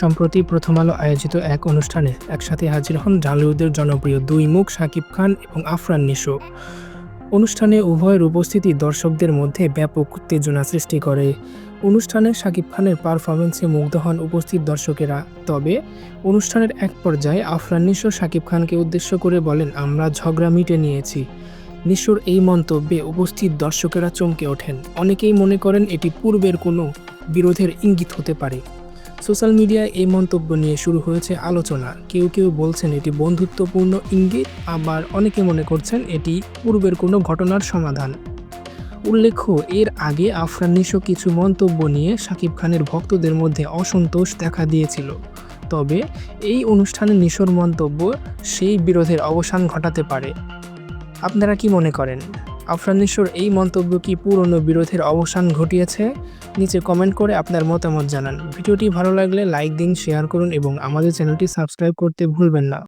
সম্প্রতি প্রথম আলো আয়োজিত এক অনুষ্ঠানে একসাথে হাজির হন ঢালিউডের জনপ্রিয় দুই মুখ শাকিব খান এবং আফরান নিশো অনুষ্ঠানে উভয়ের উপস্থিতি দর্শকদের মধ্যে ব্যাপক উত্তেজনা সৃষ্টি করে। অনুষ্ঠানে শাকিব খানের পারফরমেন্সে মুগ্ধ হন উপস্থিত দর্শকেরা। তবে অনুষ্ঠানের এক পর্যায়ে আফরান নিশো শাকিব খানকে উদ্দেশ্য করে বলেন, আমরা ঝগড়া মিটে নিয়েছি। নিশোর এই মন্তব্যে উপস্থিত দর্শকেরা চমকে ওঠেন। অনেকেই মনে করেন এটি পূর্বের কোনো বিরোধের ইঙ্গিত হতে পারে। সোশ্যাল মিডিয়ায় এই মন্তব্য নিয়ে শুরু হয়েছে আলোচনা। কেউ কেউ বলছেন এটি বন্ধুত্বপূর্ণ ইঙ্গিত, আবার অনেকে মনে করছেন এটি পূর্বের কোনো ঘটনার সমাধান। উল্লেখ্য, এর আগে আফরান নিশো কিছু মন্তব্য নিয়ে শাকিব খানের ভক্তদের মধ্যে অসন্তোষ দেখা দিয়েছিল। তবে এই অনুষ্ঠানে নিশোর মন্তব্য সেই বিরোধের অবসান ঘটাতে পারে। আপনারা কি মনে করেন? আফরান নিশোর এই মন্তব্য কি পুরনো বিরোধের অবসান ঘটিয়েছে? নিচে কমেন্ট করে আপনার মতামত জানান। ভিডিওটি ভালো লাগলে লাইক দিন শেয়ার করুন এবং আমাদের চ্যানেলটি সাবস্ক্রাইব করতে ভুলবেন না।